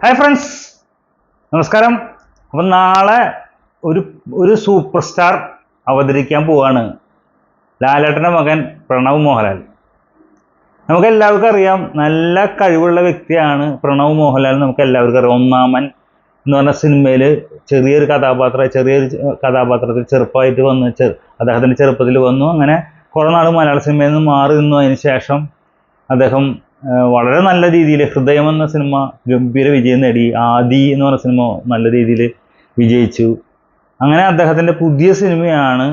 Hi friends നമസ്കാരം. അപ്പം നാളെ ഒരു ഒരു സൂപ്പർ സ്റ്റാർ അവതരിക്കാൻ പോവാണ്. ലാലേട്ടന്റെ മകൻ പ്രണവ് മോഹൻലാൽ. നമുക്ക് എല്ലാവർക്കും അറിയാം നല്ല കഴിവുള്ള വ്യക്തിയാണ് പ്രണവ് മോഹൻലാൽ. നമുക്ക് എല്ലാവർക്കും അറിയാം ഒന്നാമൻ എന്ന് പറഞ്ഞ സിനിമയിൽ ചെറിയൊരു കഥാപാത്ര ചെറിയൊരു കഥാപാത്രത്തിൽ ചെറുപ്പമായിട്ട് വന്നു അദ്ദേഹത്തിന്റെ ചെറുപ്പത്തിൽ വന്നു. അങ്ങനെ കുറേ നാൾ മലയാള സിനിമയിൽ നിന്ന് മാറി നിന്നു. അതിന് ശേഷം അദ്ദേഹം വളരെ നല്ല രീതിയിൽ ഹൃദയം എന്ന സിനിമ ഗംഭീര വിജയം നേടി. ആദി എന്ന് പറഞ്ഞ സിനിമ നല്ല രീതിയിൽ വിജയിച്ചു. അങ്ങനെ അദ്ദേഹത്തിന്റെ പുതിയ സിനിമയാണ്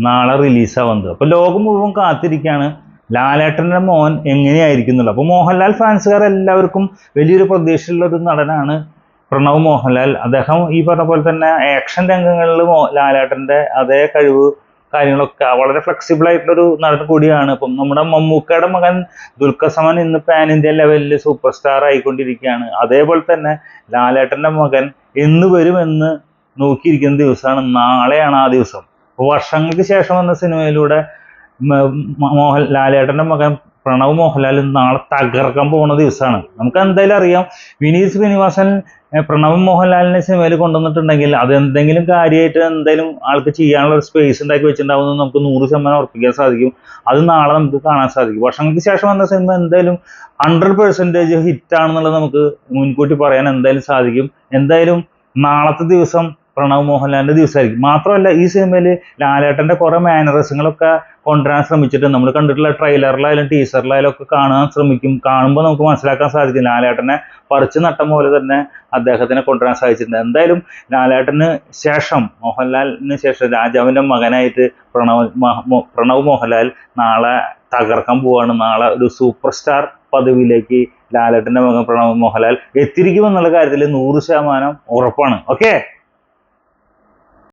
നാളെ റിലീസാവുന്നത്. അപ്പോൾ ലോകം മുഴുവൻ കാത്തിരിക്കുകയാണ് ലാലേട്ടന്റെ മോൻ എങ്ങനെയായിരിക്കും എന്നുള്ളത് അപ്പോൾ മോഹൻലാൽ ഫാൻസുകാർ എല്ലാവർക്കും വലിയൊരു പ്രതീക്ഷയുള്ള ഒരു നടനാണ് പ്രണവ് മോഹൻലാൽ. അദ്ദേഹം ഈ പറഞ്ഞ പോലെ തന്നെ ആക്ഷൻ രംഗങ്ങളിൽ ലാലേട്ടന്റെ അതേ കഴിവ് കാര്യങ്ങളൊക്കെ. വളരെ ഫ്ലെക്സിബിൾ ആയിട്ടുള്ള ഒരു നടൻ കൂടിയാണ്. ഇപ്പം നമ്മുടെ മമ്മൂക്കയുടെ മകൻ ദുൽഖർ സമാൻ ഇന്ന് പാൻ ഇന്ത്യ ലെവലിൽ സൂപ്പർ സ്റ്റാർ ആയിക്കൊണ്ടിരിക്കുകയാണ്. അതേപോലെ തന്നെ ലാലേട്ടന്റെ മകൻ എന്ന് വരുമെന്ന് നോക്കിയിരിക്കുന്ന ദിവസമാണ് നാളെയാണ് ആ ദിവസം. വർഷങ്ങൾക്ക് ശേഷം വന്ന സിനിമയിലൂടെ മോഹൻ ലാലേട്ടന്റെ മകൻ പ്രണവ് മോഹൻലാൽ നാളെ തകർക്കാൻ പോകുന്ന ദിവസമാണ്. നമുക്ക് എന്തായാലും അറിയാം. വിനീത് ശ്രീനിവാസൻ പ്രണവ് മോഹൻലാലിനെ സിനിമയിൽ കൊണ്ടുവന്നിട്ടുണ്ടെങ്കിൽ അത് എന്തെങ്കിലും കാര്യമായിട്ട് എന്തായാലും ആൾക്ക് ചെയ്യാനുള്ള ഒരു സ്പേസ് ഉണ്ടാക്കി വെച്ചിട്ടുണ്ടാവുമെന്ന് നമുക്ക് നൂറ് ശതമാനം ഉറപ്പിക്കാൻ സാധിക്കും. അത് നാളെ നമുക്ക് കാണാൻ സാധിക്കും. വർഷങ്ങൾക്ക് ശേഷം വന്ന സിനിമ എന്തായാലും ഹൺഡ്രഡ് പെർസെന്റേജ് ഹിറ്റാണെന്നുള്ളത് നമുക്ക് മുൻകൂട്ടി പറയാൻ എന്തായാലും സാധിക്കും. എന്തായാലും നാളത്തെ ദിവസം പ്രണവ് മോഹൻലാലിന്റെ ദിവസമായിരിക്കും. മാത്രമല്ല ഈ സിനിമയിൽ ലാലേട്ടന്റെ കുറേ മാനറിസങ്ങളൊക്കെ കൊണ്ടുവരാൻ ശ്രമിച്ചിട്ട് നമ്മൾ കണ്ടിട്ടുള്ള ട്രെയിലറിലായാലും ടീസറിലായാലും ഒക്കെ കാണാൻ ശ്രമിക്കും. കാണുമ്പോൾ നമുക്ക് മനസ്സിലാക്കാൻ സാധിക്കും ലാലേട്ടനെ പറിച്ചു നട്ട പോലെ തന്നെ അദ്ദേഹത്തിനെ കൊണ്ടുവരാൻ സാധിച്ചിട്ടുണ്ട്. എന്തായാലും ലാലേട്ടന് ശേഷം മോഹൻലാലിന് ശേഷം രാജാവിന്റെ മകനായിട്ട് പ്രണവ് പ്രണവ് മോഹൻലാൽ നാളെ തകർക്കാൻ പോവാണ്. നാളെ ഒരു സൂപ്പർ സ്റ്റാർ പദവിയിലേക്ക് ലാലേട്ടന്റെ മകൻ പ്രണവ് മോഹൻലാൽ എത്തിയിരിക്കുമെന്നുള്ള കാര്യത്തിൽ നൂറ് ശതമാനം ഉറപ്പാണ്. ഓക്കെ